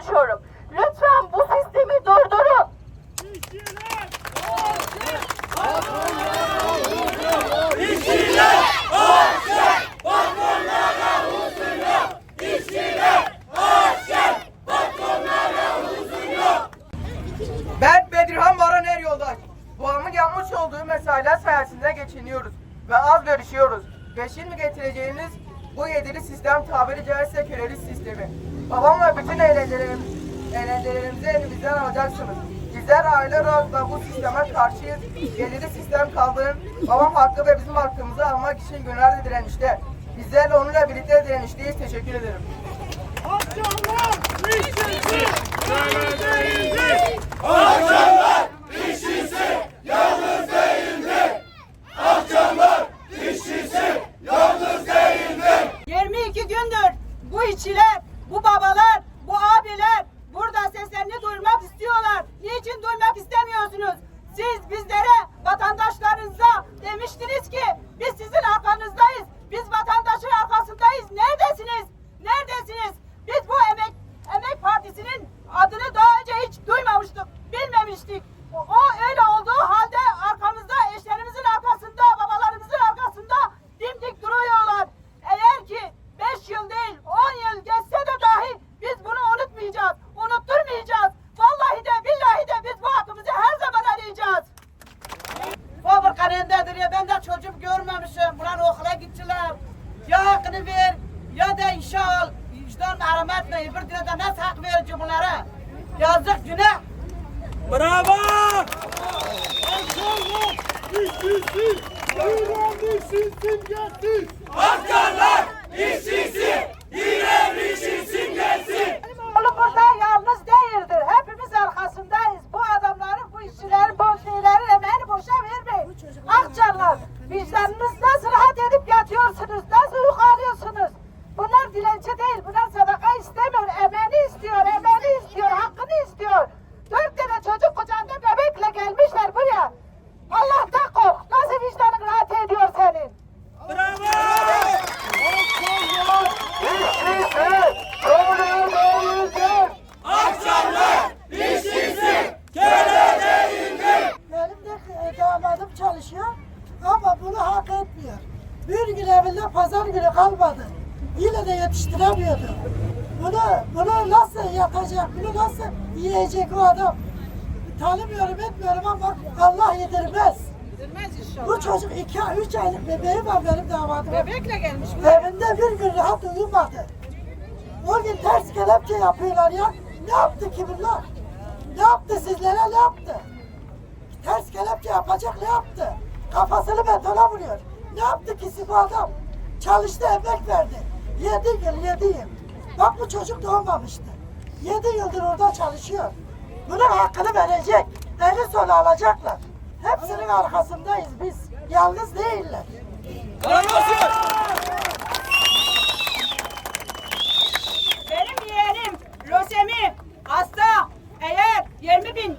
Sourav hakkı ve bizim hakkımızı almak için günlerdir direnişte. Bizlerle onunla birlikte direnişteyiz. Teşekkür ederim. Akşamlar işçisi yalnız değildi. Akşamlar işçisi yalnız değildi. Akşamlar işçisi yalnız değildi. 22 gündür bu işçiler, bu babalar, bu abiler burada seslerini duymak istiyorlar. Niçin duymak istemiyorsunuz? Siz bizlere, vatandaşlarınıza Demiştiniz ki biz sizin arkanızdayız. Biz vatandaşın arkasındayız. Neredesiniz? Neredesiniz? Biz bu emek emek partisinin adını daha önce hiç duymamıştık. Bilmemiştik. O, o öyle olduğu halde 끝났어? gidirmez. Gidirmez inşallah. Bu çocuk iki ay, üç aylık bebeği var benim damadım. Bebekle gelmiş mi? Evinde bir gün rahat uyumadı. O gün ters kelepçe yapıyorlar ya. Ne yaptı ki bunlar? Ne yaptı sizlere ne yaptı? Ters kelepçe yapacak ne yaptı? Kafasını betona vuruyor. Ne yaptı ki bu adam? Çalıştı, emek verdi. Yedi yıl, yedi yıl. Bak bu çocuk doğmamıştı. Yedi yıldır orada çalışıyor. Bunun hakkını verecek. Eli sonu alacaklar. Hepsinin arkasındayız biz. Yalnız değiller. Karamazsın! Benim yeğenim Rosemi hasta. Eğer 20 bin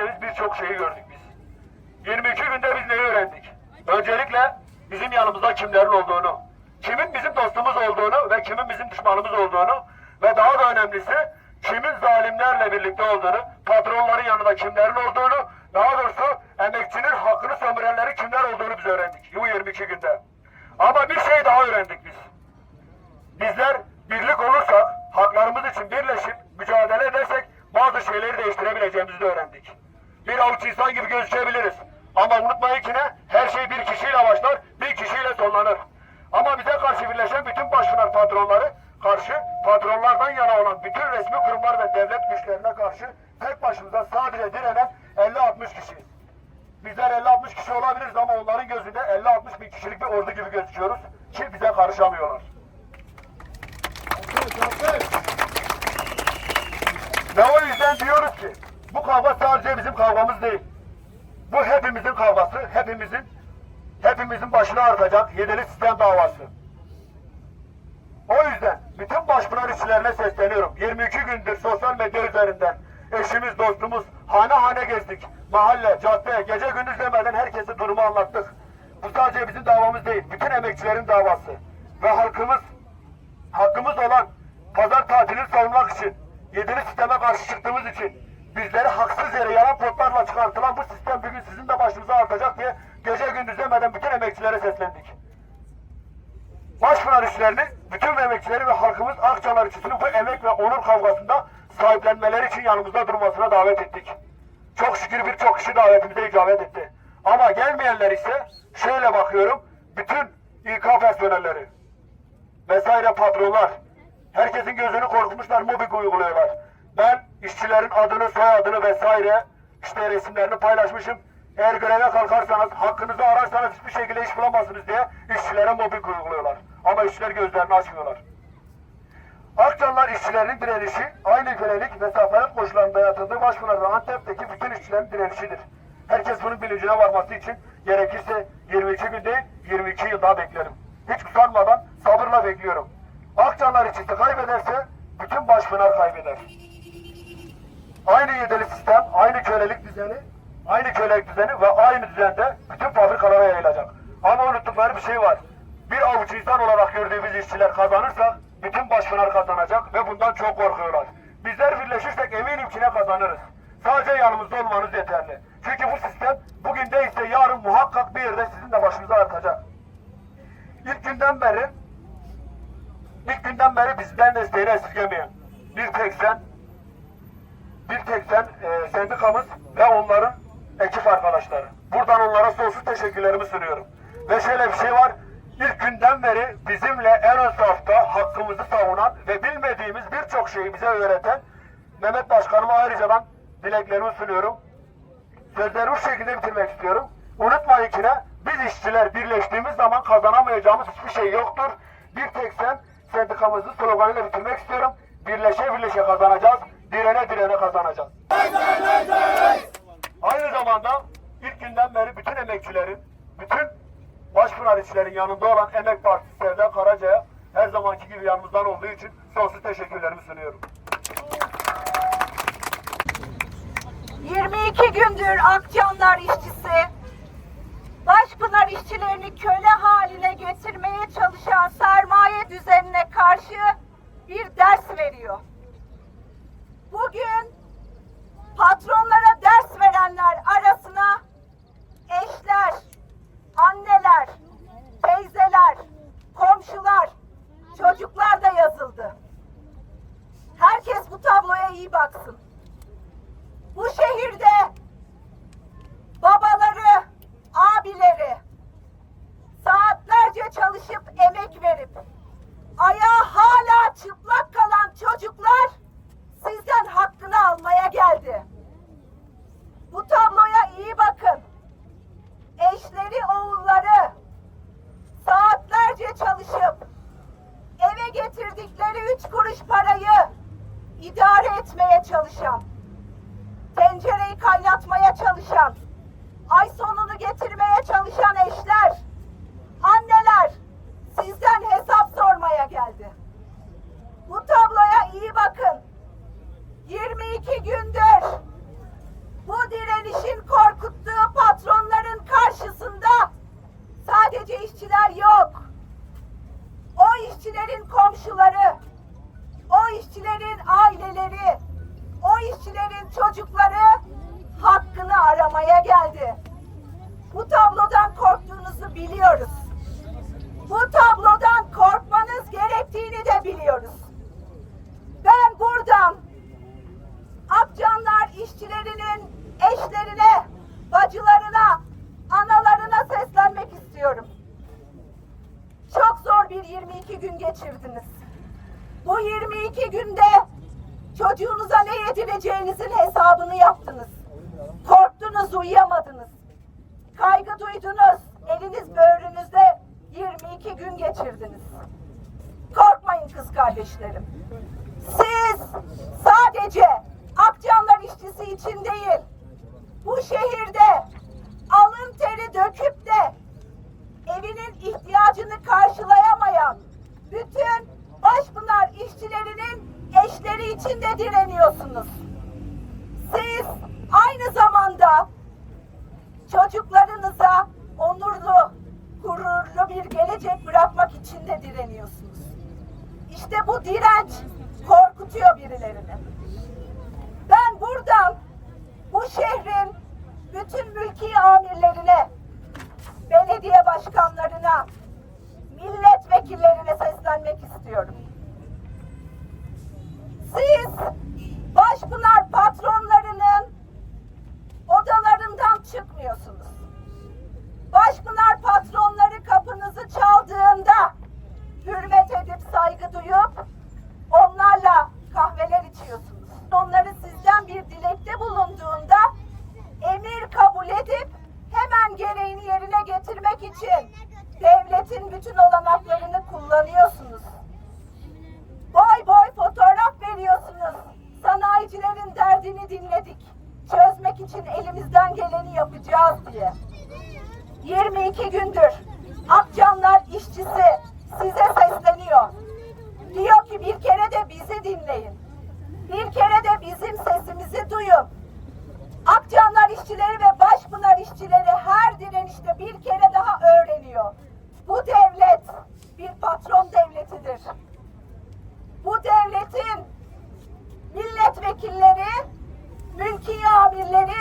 öğreneceğimiz birçok şeyi gördük biz. 22 günde biz neyi öğrendik? Öncelikle bizim yanımızda kimlerin olduğunu, kimin bizim dostumuz olduğunu ve kimin bizim düşmanımız olduğunu ve daha da önemlisi kimin zalimlerle birlikte olduğunu, patronların yanında kimlerin olduğunu, daha doğrusu emekçinin hakkını sömürenleri kimler olduğunu biz öğrendik bu 22 günde. Ama bir şey daha öğrendik biz. Bizler birlik olursak, haklarımız için birleşip mücadele edersek bazı şeyleri değiştirebileceğimizi de öğrendik. Bir avuç insan gibi gözükebiliriz. Ama unutmayın ki ne? Her şey bir kişiyle başlar, bir kişiyle sonlanır. Ama bize karşı birleşen bütün başpınar patronları karşı, patronlardan yana olan bütün resmi kurumlar ve devlet güçlerine karşı tek başımıza sadece direnen 50-60 kişiyiz. Bizler 50-60 kişi olabiliriz ama onların gözünde 50-60 bin kişilik bir ordu gibi gözüküyoruz ki bize karışamıyorlar. Ve o yüzden diyoruz ki bu kavga sadece bizim kavgamız değil. Bu hepimizin kavgası, hepimizin hepimizin başına artacak yedili sistem davası. O yüzden bütün başpınar işçilerine sesleniyorum. 22 gündür sosyal medya üzerinden eşimiz, dostumuz hane hane gezdik. Mahalle, cadde, gece gündüz demeden herkese durumu anlattık. Bu sadece bizim davamız değil, bütün emekçilerin davası. Ve halkımız hakkımız olan pazar tatilini savunmak için, yedili sisteme karşı çıktığımız için, bizleri haksız yere yalan potlarla çıkartılan bu sistem bugün sizin de başınıza artacak diye gece gündüz demeden bütün emekçilere seslendik. Başpınar işlerini, bütün emekçileri ve halkımız Akçalar işçisinin bu emek ve onur kavgasında sahiplenmeleri için yanımızda durmasına davet ettik. Çok şükür birçok kişi davetimize icabet etti. Ama gelmeyenler ise şöyle bakıyorum, bütün İK personelleri, vesaire patronlar. Herkesin gözünü korkutmuşlar, mobbing uyguluyorlar. Ben işçilerin adını, soyadını vesaire işte resimlerini paylaşmışım. Eğer göreve kalkarsanız, hakkınızı ararsanız hiçbir şekilde iş bulamazsınız diye işçilere mobbing uyguluyorlar. Ama işçiler gözlerini açmıyorlar. Akçanlar işçilerinin direnişi aynı kölelik ve sefalet koşullarında yatıldığı ve Antep'teki bütün işçilerin direnişidir. Herkes bunun bilincine varması için gerekirse 22 gün değil 22 yıl daha beklerim. Hiç usanmadan sabırla bekliyorum. Akçanlar işçisi kaybederse bütün Başpınar kaybeder. Aynı yedili sistem, aynı kölelik düzeni, aynı kölelik düzeni ve aynı düzende bütün fabrikalara yayılacak. Ama unuttukları bir şey var. Bir avuç insan olarak gördüğümüz işçiler kazanırsa bütün başpınar kazanacak ve bundan çok korkuyorlar. Bizler birleşirsek eminim ki ne kazanırız. Sadece yanımızda olmanız yeterli. Çünkü bu sistem bugün değilse yarın muhakkak bir yerde sizin de başınıza artacak. İlk günden beri ilk günden beri bizden desteğini esirgemeyen bir tek sen bir tek sen e, sendikamız ve onların ekip arkadaşları. Buradan onlara sonsuz teşekkürlerimi sunuyorum. Ve şöyle bir şey var. İlk günden beri bizimle en ön safta hakkımızı savunan ve bilmediğimiz birçok şeyi bize öğreten Mehmet Başkanıma ayrıca ben dileklerimi sunuyorum. Sözlerimi şu şekilde bitirmek istiyorum. Unutmayın ki ne? Biz işçiler birleştiğimiz zaman kazanamayacağımız hiçbir şey yoktur. Bir tek sen sendikamızın sloganıyla bitirmek istiyorum. Birleşe birleşe kazanacağız. Direne direne kazanacağız. Aynı zamanda ilk günden beri bütün emekçilerin, bütün Başpınar işçilerin yanında olan Emek Partisi Sevda Karaca'ya her zamanki gibi yanımızdan olduğu için sonsuz teşekkürlerimi sunuyorum. 22 gündür Akcanlar işçisi Başpınar işçilerini köle haline getirmeye çalışan sermaye düzenine karşı bir ders veriyor. Bugün patronlara ders verenler arasına eşler, anneler, teyzeler, komşular, çocuklar da yazıldı. Herkes bu tabloya iyi baksın bu şehirde babaları, abileri saatlerce çalışıp emek verip ayağı hala çıplak kalan çocuklar sizden hakkını almaya geldi. Bu tabloya iyi bakın. Eşleri, oğulları saatlerce çalışıp eve getirdikleri üç kuruş parayı idare etmeye çalışan tencereyi kaynatmaya çalışan, ay sonunu getirmeye çalışan eşler, anneler sizden hesap sormaya geldi. Bu tabloya iyi bakın. 22 gündür bu direnişin korkuttuğu patronların karşısında sadece işçiler yok. O işçilerin komşuları, o işçilerin aileleri, o işçilerin çocukları hakkını aramaya geldi. Bu tablodan korktuğunuzu biliyoruz. Bu tablodan korkmanız gerektiğini de biliyoruz. Ben buradan Akcanlar işçilerinin eşlerine, bacılarına, analarına seslenmek istiyorum. Çok zor bir 22 gün geçirdiniz. Bu 22 günde çocuğunuza ne yedireceğinizin hesabını yaptınız. Korktunuz, uyuyamadınız. Kaygı duydunuz, eliniz böğrünüzde 22 gün geçirdiniz. Korkmayın kız kardeşlerim. Siz sadece Akcanlar işçisi için değil, bu şehirde alın teri döküp de evinin ihtiyacını karşılayamayan bütün Başpınar işçilerinin eşleri için de direniyorsunuz. Siz aynı zamanda çocuklarınıza onurlu, gururlu bir gelecek bırakmak için de direniyorsunuz. İşte bu direnç Çözmek için elimizden geleni yapacağız diye. 22 gündür Akcanlar işçisi size sesleniyor. Diyor ki bir kere de bizi dinleyin. Bir kere de bizim sesimizi duyun. Akcanlar işçileri ve Başpınar işçileri her direnişte bir kere daha öğreniyor. Bu devlet bir patron devletidir. Bu devletin milletvekilleri, mülki amirleri,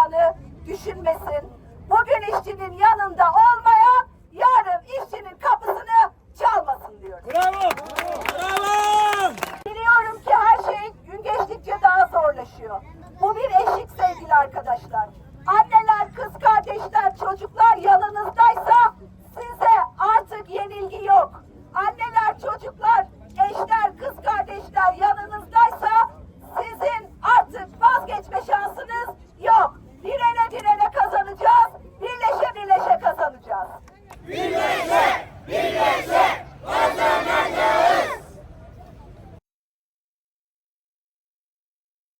olacağını düşünmesin. Bugün işçinin yanında olmaya, yarın işçinin kapısını çalmasın diyor. Bravo! Bravo! Biliyorum ki her şey gün geçtikçe daha zorlaşıyor. Bu bir eşik sevgili arkadaşlar.